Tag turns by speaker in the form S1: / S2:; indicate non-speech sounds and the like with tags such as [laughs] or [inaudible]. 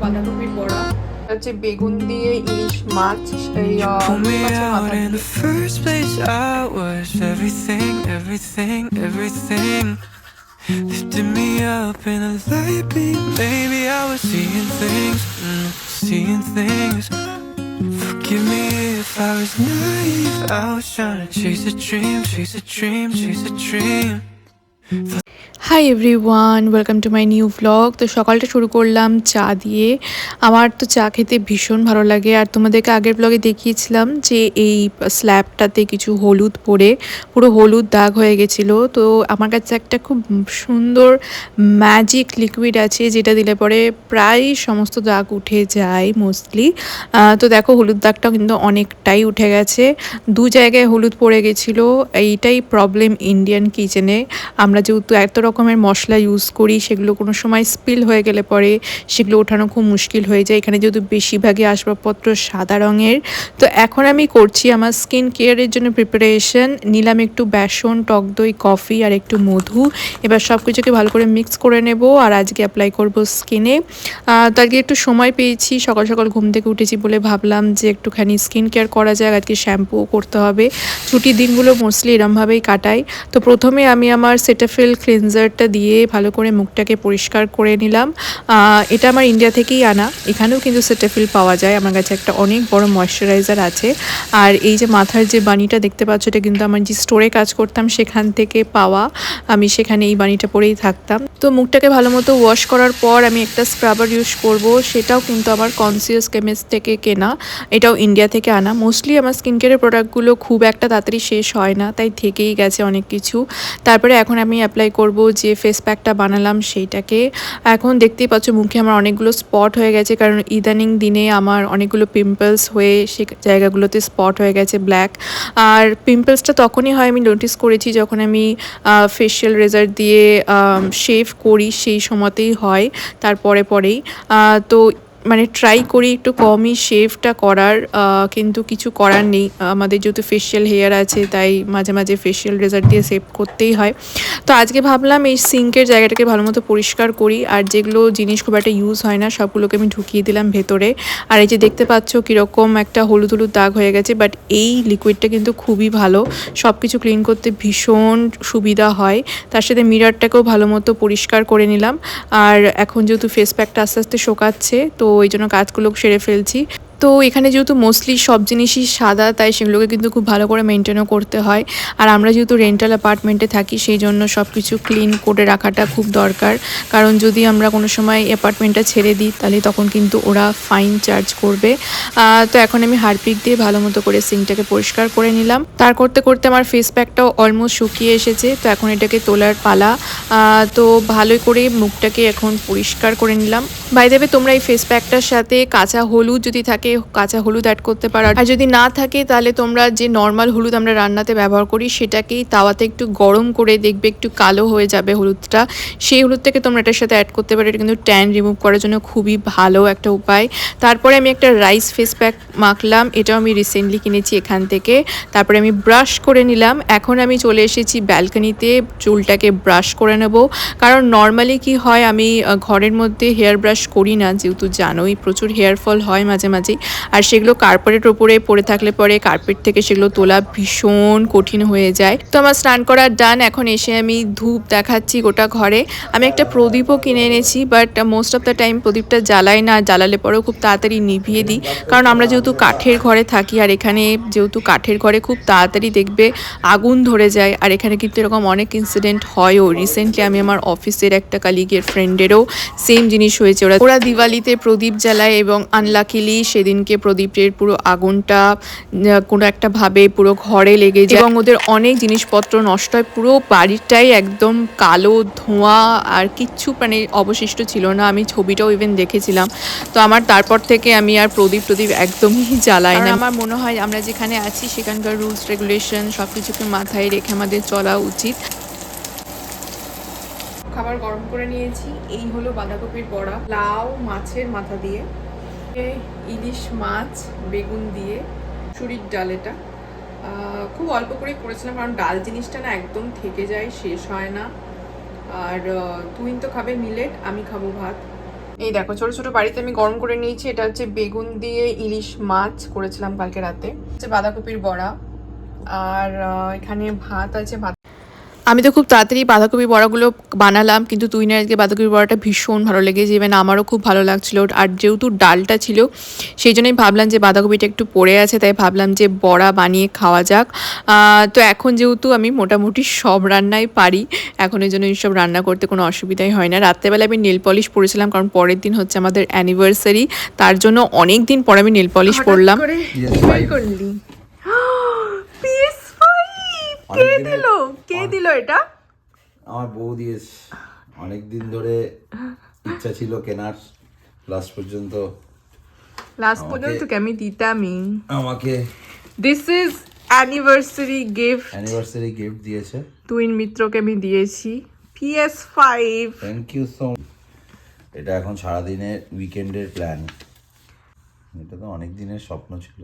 S1: বাঁধাকপির বড়া হচ্ছে বেগুন দিয়ে ইলিশ মাছ এই আহ,
S2: Pull me
S1: মাছের
S2: out
S1: মাথা
S2: in
S1: দিয়ে।
S2: the first place. I was everything, everything, everything. Lifted me up in a light beam. Maybe I was seeing things, mm, seeing things. Forgive me if I was naive. I was trying to chase a dream, chase a dream, chase a dream.
S3: Hi everyone welcome to my new vlog তো সকালটা শুরু করলাম চা দিয়ে। আমার তো চা খেতে ভীষণ ভালো লাগে। আর তোমাদেরকে আগের ব্লগে দেখিয়েছিলাম যে এই স্ল্যাবটাতে কিছু হলুদ পরে পুরো হলুদ দাগ হয়ে গেছিল। তো আমার কাছে একটা খুব সুন্দর ম্যাজিক লিকুইড আছে, যেটা দিলে পরে প্রায় সমস্ত দাগ উঠে যায় মোস্টলি তো দেখো হলুদ দাগটাও কিন্তু অনেকটাই উঠে গেছে। দু জায়গায় হলুদ পড়ে গেছিল। এইটাই প্রবলেম ইন্ডিয়ান কিচেনে আমরা যেহেতু এত রকমের মশলা ইউজ করি, সেগুলো কোনো সময় স্পিল হয়ে গেলে পরে সেগুলো ওঠানো খুব মুশকিল হয়ে যায়। এখানে যেহেতু বেশিরভাগই আসবাবপত্র সাদা রঙের, তো এখন আমি করছি আমার স্কিন কেয়ারের জন্য প্রিপারেশন নিলাম একটু বেসন, টক দই কফি আর একটু মধু। এবার সব কিছুকে ভালো করে মিক্স করে নেব আর আজকে অ্যাপ্লাই করব স্কিনে তো আজকে একটু সময় পেয়েছি, সকাল সকাল ঘুম থেকে উঠেছি বলে ভাবলাম যে একটুখানি স্কিন কেয়ার করা যায় আজকে শ্যাম্পুও করতে হবে। ছুটির দিনগুলো মোস্টলি এরমভাবেই কাটাই। তো প্রথমে আমি আমার সেটাফিল ক্লিনজারটা দিয়ে ভালো করে মুখটাকে পরিষ্কার করে নিলাম। এটা আমার ইন্ডিয়া থেকেই আনা। এখানেও কিন্তু সেটাফিল পাওয়া যায়। আমার কাছে একটা অনেক বড় ময়শ্চারাইজার আছে। আর এই যে মাথার যে বানিটা দেখতে পাচ্ছ, এটা কিন্তু আমার যে স্টোরে কাজ করতাম, সেখান থেকে পাওয়া। আমি সেখানে এই বানিটা পরেই থাকতাম। তো মুখটাকে ভালো মতো ওয়াশ করার পর আমি একটা স্ক্রাবার ইউজ করব। সেটাও কিন্তু আমার কনসিয়াস কেমিস্ট থেকে কেনা। এটাও ইন্ডিয়া থেকে আনা। মোস্টলি আমার স্কিন কেয়ারের প্রোডাক্টগুলো খুব একটা তাড়াতাড়ি শেষ হয় না। তাই থেকেই গেছে অনেক কিছু। তারপরে এখন আমি অ্যাপ্লাই করব, যে ফেস প্যাকটা বানালাম সেইটাকে। এখন দেখতেই পাচ্ছ মুখে আমার অনেকগুলো স্পট হয়ে গেছে, কারণ ইদানিং দিনে আমার অনেকগুলো পিম্পলস হয়ে সে জায়গাগুলোতে স্পট হয়ে গেছে ব্ল্যাক আর পিম্পলসটা তখনই হয় আমি নোটিস করেছি যখন আমি ফেশিয়াল রেজার দিয়ে শেভ করি সেই সময়তেই হয়, তারপরে পরেই। তো মানে ট্রাই করি একটু কমই শেভটা করার কিন্তু কিছু করার নেই। আমাদের যেহেতু ফেশিয়াল হেয়ার আছে, তাই মাঝে মাঝে ফেশিয়াল রেজাল্ট দিয়ে সেভ করতেই হয়। তো আজকে ভাবলাম এই সিঙ্কের জায়গাটাকে ভালো মতো পরিষ্কার করি, আর যেগুলো জিনিস খুব একটা ইউজ হয় না, সবগুলোকে আমি ঢুকিয়ে দিলাম ভেতরে। আর এই যে দেখতে পাচ্ছ কীরকম একটা হলুদ হলুদ দাগ হয়ে গেছে বাট এই লিকুইডটা কিন্তু খুবই ভালো। সব কিছু ক্লিন করতে ভীষণ সুবিধা হয়। তার সাথে মিরারটাকেও ভালো মতো পরিষ্কার করে নিলাম। আর এখন যেহেতু ফেস প্যাকটা আস্তে আস্তে শোকাচ্ছে, তো এই জন্য কাজগুলো সেরে ফেলছি। তো এখানে যেহেতু মোস্টলি সব জিনিসই সাদা, তাই সেগুলোকে কিন্তু খুব ভালো করে মেনটেনও করতে হয়। আর আমরা যেহেতু রেন্টাল অ্যাপার্টমেন্টে থাকি, সেই জন্য সব কিছু ক্লিন করে রাখাটা খুব দরকার। কারণ যদি আমরা কোনো সময় অ্যাপার্টমেন্টটা ছেড়ে দিই, তাহলে তখন কিন্তু ওরা ফাইন চার্জ করবে। তো এখন আমি হারপিক দিয়ে ভালো মতো করে সিঙ্কটাকে পরিষ্কার করে নিলাম। তার করতে করতে আমার ফেস প্যাকটাও অলমোস্ট শুকিয়ে এসেছে। তো এখন এটাকে তোলার পালা। তো ভালোই করে মুখটাকে এখন পরিষ্কার করে নিলাম। বাই দেবে তোমরা এই ফেস প্যাকটার সাথে কাঁচা হলুদ যদি থাকে কাঁচা হলুদ অ্যাড করতে পারো। আর যদি না থাকে, তাহলে তোমরা যে নর্মাল হলুদ আমরা রান্নাতে ব্যবহার করি, সেটাকেই তাওয়াতে একটু গরম করে দেখবে একটু কালো হয়ে যাবে হলুদটা। সেই হলুদটাকে তোমরা এটার সাথে অ্যাড করতে পারো, এটা কিন্তু ট্যান রিমুভ করার জন্য খুবই ভালো একটা উপায়। তারপরে আমি একটা রাইস ফেস প্যাক মাখলাম, এটাও আমি রিসেন্টলি কিনেছি এখান থেকে। তারপরে আমি ব্রাশ করে নিলাম। এখন আমি চলে এসেছি ব্যালকনিতে চুলটাকে ব্রাশ করে নেব। কারণ নর্মালি কি হয়, আমি ঘরের মধ্যে হেয়ার ব্রাশ করি না, যেহেতু জানোই প্রচুর হেয়ার ফল হয় মাঝে মাঝে আর সেগুলো কার্পেটের ওপরে পড়ে থাকলে পরে কার্পেট থেকে সেগুলো তোলা ভীষণ কঠিন হয়ে যায়। তো আমার স্নান করার ডান এখন এসে আমি ধূপ দেখাচ্ছি গোটা ঘরে। আমি একটা প্রদীপও কিনে এনেছি but most of the time প্রদীপটা জ্বালাই না, জ্বালালে পরেও খুব তাড়াতাড়ি নিভিয়ে দিই। কারণ আমরা যেহেতু কাঠের ঘরে থাকি, আর এখানে যেহেতু কাঠের ঘরে খুব তাড়াতাড়ি দেখবে আগুন ধরে যায়। আর এখানে কিন্তু এরকম অনেক ইনসিডেন্ট হয়ও। রিসেন্টলি আমি আমার অফিসের একটা কালিগের ফ্রেন্ডেরও সেম জিনিস হয়েছে। ওরা ওরা দিওয়ালিতে প্রদীপ জ্বালায় এবং আনলাকিলি সেদিনকে প্রদীপের পুরো আগুনটা কোনো একটা ভাবে পুরো ঘরে লেগে যায় এবং ওদের অনেক জিনিসপত্র নষ্ট হয়। পুরো বাড়িটাই একদম কালো ধোঁয়া আর কিচ্ছু মানে অবশিষ্ট ছিল না। আমি ছবিটাও ইভেন দেখেছিলাম। তো আমার তারপর থেকে আমি আর প্রদীপ প্রদীপ একদমই [laughs] জ্বালাই না আমার মনে হয় আমরা যেখানে আছি সেখানকার রুলস রেগুলেশন সব কিছুকে মাথায় রেখে আমাদের চলা উচিত।
S1: খাবার গরম করে নিয়েছি। এই হলো বাঁধাকপির বড়া। লাউ মাছের মাথা দিয়ে। ইলিশ মাছ, বেগুন দিয়ে চুরির ডাল এটা। খুব অল্প করেই করেছিলাম, কারণ ডাল জিনিসটা না একদম থেকে যায়, শেষ হয় না। আর তুই তো খাবে মিলেট আমি খাব ভাত। এই দেখো, ছোট ছোট বাড়িতে আমি গরম করে নিয়েছি, এটা হচ্ছে বেগুন দিয়ে ইলিশ মাছ করেছিলাম কালকে রাতে। হচ্ছে বাঁধাকপির বড়া, আর এখানে ভাত আছে, ভাত
S3: আমি তো খুব তাড়াতাড়ি বাঁধাকপি বড়াগুলো বানালাম কিন্তু তুই না আজকে বাঁধাকপি বড়াটা ভীষণ ভালো লেগেছে। ইভেন আমারও খুব ভালো লাগছিল। আর যেহেতু ডালটা ছিল সেই জন্যই ভাবলাম যে বাঁধাকপিটা একটু পড়ে আছে তাই ভাবলাম যে বড়া বানিয়ে খাওয়া যাক। তো এখন যেহেতু আমি মোটামুটি সব রান্নাই পারি এখন এই জন্য এইসব রান্না করতে কোনো অসুবিধাই হয় না। রাত্রেবেলা আমি নেল পলিশ পরেছিলাম কারণ পরের দিন হচ্ছে আমাদের অ্যানিভার্সারি তার জন্য অনেক দিন পরে আমি নেল পলিশ পরলাম।
S1: করে
S4: PS5
S1: কি বের করলি? [gasps] কে দিল? কে দিল এটা?
S4: আমার বউ দিয়েছে অনেক দিন ধরে ইচ্ছা ছিল কেনার। লাস্ট পর্যন্ত
S1: লাস্ট পর্যন্ত কি আমি দিতামই?
S4: আমাকে
S1: this is anniversary gift
S4: anniversary gift দিয়েছে।
S1: তুইন মিত্রকে আমি দিয়েছি। PS five
S4: thank you so এটা এখন সারাদিনের উইকেন্ডের প্ল্যান এটা তো অনেক দিনের স্বপ্ন ছিল।